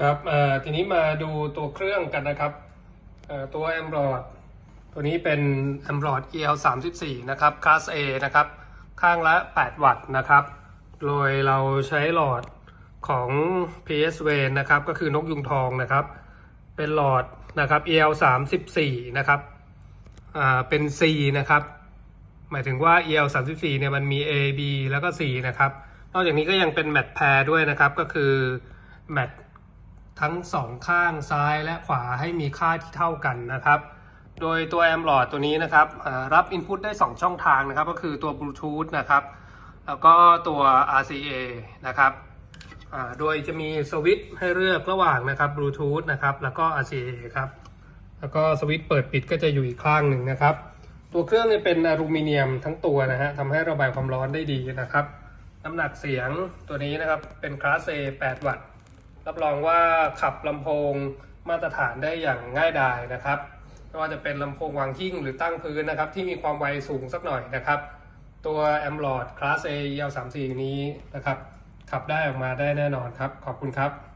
ครับทีนี้มาดูตัวเครื่องกันนะครับเอ่อตัว a m r o d ตัวนี้เป็น a m r o d EL 3 4นะครับ Class A นะครับ ข้างละ 8 วัตต์นะครับ โดยเราใช้หลอดของ PS v นะครับ ก็คือนกยุงทองนะครับ เป็นหลอดนะครับ EL 3 4นะครับเป็น C นะครับ หมายถึงว่า EL 3 4เนี่ยมันมี A B แล้วก็ C นะครับ นอกจากนี้ก็ยังเป็นแมทแพรด้วยนะครับ ก็คือแมท ทั้งสองข้างซ้ายและขวาให้มีค่าที่เท่ากันนะครับ โดยตัวแอมหลอดตัวนี้นะครับรับ Input ได้ 2 ช่องทางนะครับ ก็คือตัว Bluetooth นะครับ แล้วก็ตัว RCA นะครับโดยจะมีสวิตช์ให้เลือกระหว่างนะครับ Bluetooth นะครับ แล้วก็ RCA ครับ แล้วก็สวิตช์เปิดปิดก็จะอยู่อีกข้างหนึ่งนะครับ ตัวเครื่องเนี่ยเป็นอลูมิเนียมทั้งตัวนะฮะทำให้ระบายความร้อนได้ดีนะครับ น้ำหนักเสียงตัวนี้นะครับเป็นคลาส A 8 วัตต์ รับรองว่าขับลำโพงมาตรฐานได้อย่างง่ายดายนะครับไม่ว่าจะเป็นลำโพงวางหิ้งหรือตั้งพื้นนะครับ ที่มีความไวสูงสักหน่อยนะครับ ตัว a m l o d Class A EL 3 4 นี้นะครับ ขับได้ออกมาได้แน่นอนครับ ขอบคุณครับ